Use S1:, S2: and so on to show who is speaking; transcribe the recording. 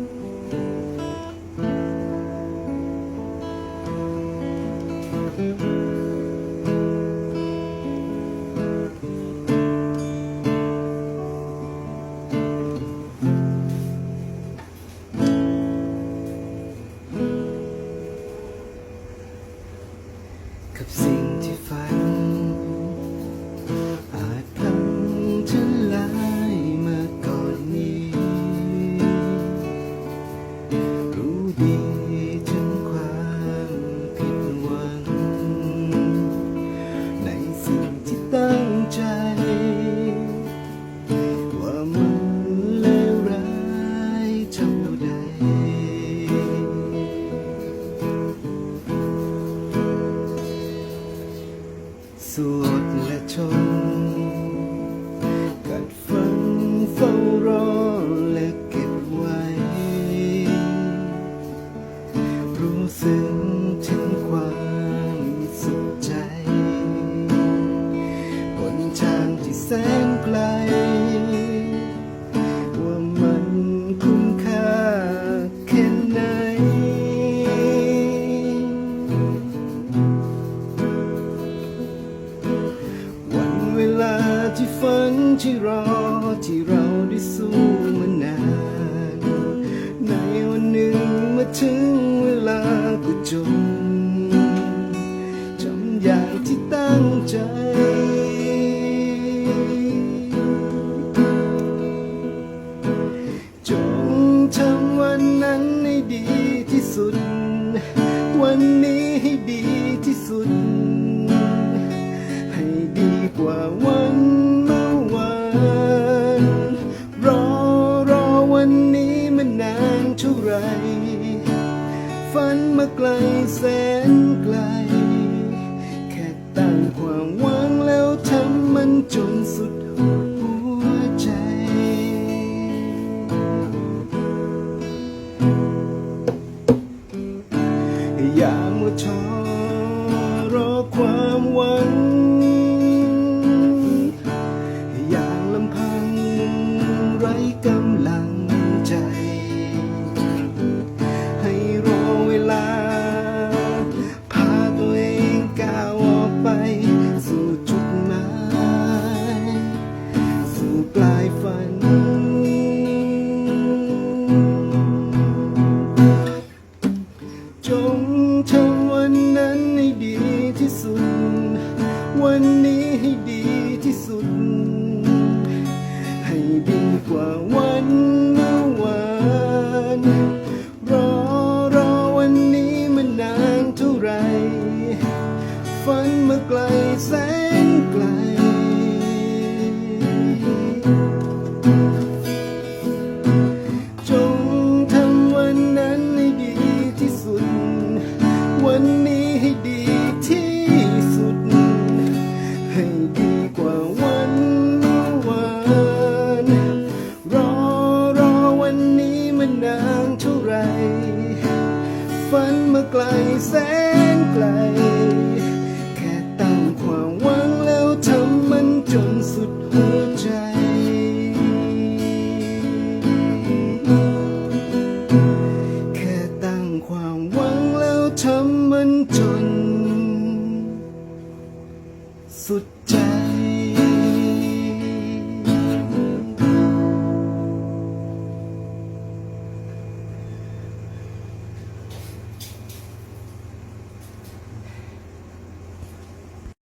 S1: Mm-hmm. และชนกัดฟันเฝ้ารอและเก็บไว้ รู้สึกถึงความสุขใจบนทางที่แสนไกล ที่รอที่เราได้สู้มานาน ในวันหนึ่งเมื่อถึงเวลาก็จบจำอย่างที่ตั้งใจ มาไกลแสนไกล แค่ตั้งความหวังแล้วทำมันจนสุดหัวใจ อย่ามัวท้อรอความหวัง ฝัน จงทำวันนั้นให้ดีที่สุด วันนี้ให้ดีที่สุด ให้ดีกว่าวันเมื่อวาน รอรอวันนี้มันนานเท่าไร ฝันมาไกลแสน ไกลแสนไกล แค่ตั้งความหวังแล้วทำมันจนสุดหัวใจแค่ตั้งความหวังแล้วทำมันจน สุดใจ